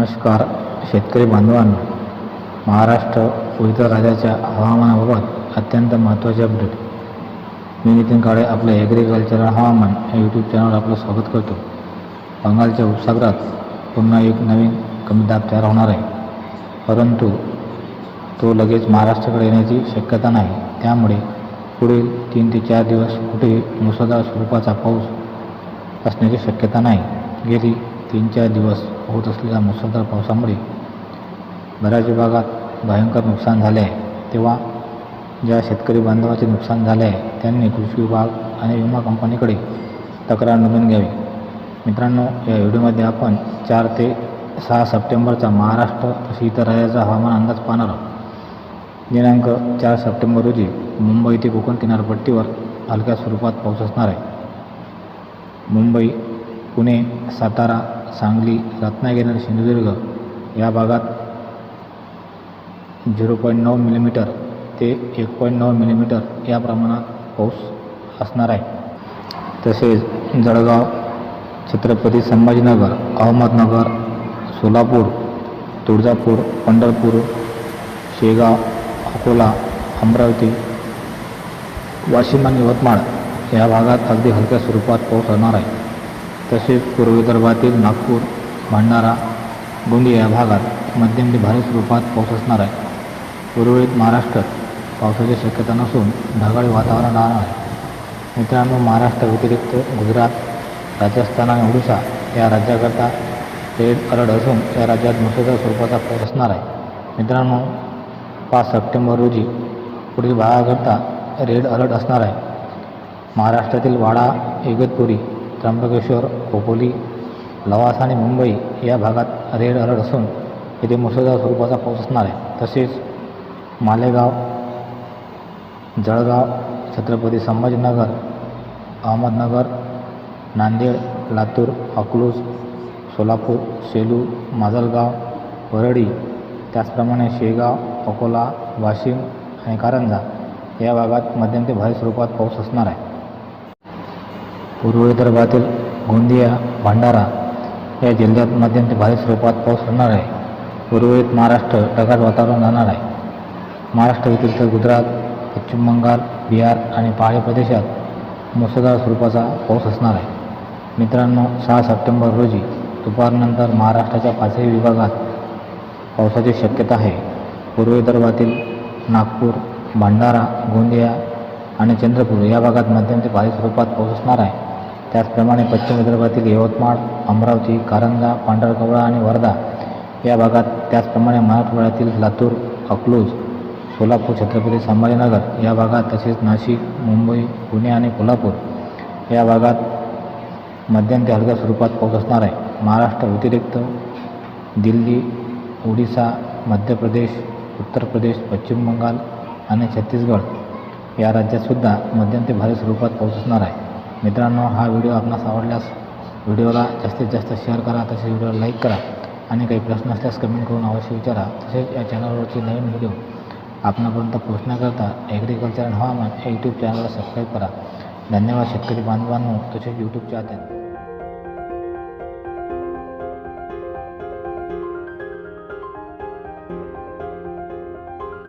नमस्कार शेतकरी बांधवांनो. महाराष्ट्र व राज्याच्या हवामानाबाबत अत्यंत महत्त्वाचे अपडेट मी नितीन काळे आपलं ॲग्रिकल्चरल हवामान या यूट्यूब चॅनलवर आपलं स्वागत करतो. बंगालच्या उपसागरात पुन्हा एक नवीन कमी दाब तयार होणार आहे. परंतु तो लगेच महाराष्ट्राकडे येण्याची शक्यता नाही. त्यामुळे पुढील तीन ते चार दिवस कुठेही मुसळधार स्वरूपाचा पाऊस असण्याची शक्यता नाही. गेली तीन चार दिवस होत असलेल्या मुसळधार पावसामुळे बऱ्याच भागात भयंकर नुकसान झाले आहे. तेव्हा ज्या शेतकरी बांधवाचे नुकसान झाले आहे त्यांनी कृषी विभाग आणि विमा कंपनीकडे तक्रार नोंदवून घ्यावी. मित्रांनो या व्हिडिओमध्ये आपण चार ते सहा सप्टेंबरचा महाराष्ट्र तसे इतर राज्याचा हवामान अंदाज पाहणार आहोत. दिनांक चार सप्टेंबर रोजी मुंबई ते कोकण किनारपट्टीवर हलक्या स्वरूपात पाऊस असणार आहे. मुंबई पुणे सातारा सांगली रत्नागिरी आणि सिंधुदुर्ग या भागात झिरो पॉईंट नऊ मिलीमीटर ते एक पॉईंट नऊ मिलीमीटर या प्रमाणात पाऊस असणार आहे. तसेच जळगाव छत्रपती संभाजीनगर अहमदनगर सोलापूर तुळजापूर पंढरपूर शेगाव अकोला अमरावती वाशिम आणि यवतमाळ या भागात अगदी हलक्या स्वरूपात पाऊस होणार आहे. तसेच पूर्व विदर्भातील नागपूर भंडारा गोंदिया या भागात मध्यम ते भारी स्वरूपात पाऊस असणार आहे. उर्वरित महाराष्ट्रात पावसाची शक्यता नसून ढगाळी वातावरण राहणार आहे. मित्रांनो महाराष्ट्र व्यतिरिक्त गुजरात राजस्थान आणि ओडिशा या राज्याकरता रेड अलर्ट असून या राज्यात मुसळधार स्वरूपाचा पाऊस असणार आहे. मित्रांनो पाच सप्टेंबर रोजी पुढील भागाकरता रेड अलर्ट असणार आहे. महाराष्ट्रातील वाडा इगतपुरी त्र्यंबकेश्वर खोपोली लवासा आणि मुंबई या भागात रेड अलर्ट असून येथे मुसळधार स्वरूपाचा पाऊस असणार आहे. तसेच मालेगाव जळगाव छत्रपती संभाजीनगर अहमदनगर नांदेड लातूर अकलूज सोलापूर सेलू माजलगाव वरळी त्याचप्रमाणे शेगाव अकोला वाशिम आणि कारंजा या भागात मध्यम ते भारी स्वरूपात पाऊस असणार आहे. पूर्व विदर्भातील गोंदिया भंडारा या जिल्ह्यात मध्यम ते भारी स्वरूपात पाऊस होणार आहे. उर्वरित महाराष्ट्र ढगाळ वातावरण राहणार आहे. महाराष्ट्र व्यतिरिक्त गुजरात पश्चिम बंगाल बिहार आणि पहाडी प्रदेशात मुसळधार स्वरूपाचा पाऊस असणार आहे. मित्रांनो सहा सप्टेंबर रोजी दुपारनंतर महाराष्ट्राच्या पाचही विभागात पावसाची शक्यता आहे. पूर्व विदर्भातील नागपूर भंडारा गोंदिया आणि चंद्रपूर या भागात मध्यम ते भारी स्वरूपात पाऊस असणार आहे. त्याचप्रमाणे पश्चिम विदर्भातील यवतमाळ अमरावती कारंजा पांढरकवळा आणि वर्धा या भागात त्याचप्रमाणे मराठवाड्यातील लातूर अकलूज सोलापूर छत्रपती संभाजीनगर या भागात तसेच नाशिक मुंबई पुणे आणि कोल्हापूर या भागात मध्यम ते हलक्या स्वरूपात पाऊस असणार आहे. महाराष्ट्र व्यतिरिक्त दिल्ली ओडिसा मध्य प्रदेश उत्तर प्रदेश पश्चिम बंगाल आणि छत्तीसगड या राज्यातसुद्धा मध्यम ते भारी स्वरूपात पाऊस असणार आहे. मित्रांनो हा व्हिडिओ आपणास आवडल्यास व्हिडिओला जास्तीत जास्त शेअर करा तसेच व्हिडिओला लाईक करा आणि काही प्रश्न असल्यास कमेंट करून अवश्य विचारा. तसेच या चॅनलवरचे नवीन व्हिडिओ आपणापर्यंत पोहोचण्याकरता ॲग्रिकल्चर आणि हवामान या यूट्यूब चॅनलला सबस्क्राईब करा. धन्यवाद शेतकरी बांधवांनो. तसेच यूट्यूब चाहत्यांनो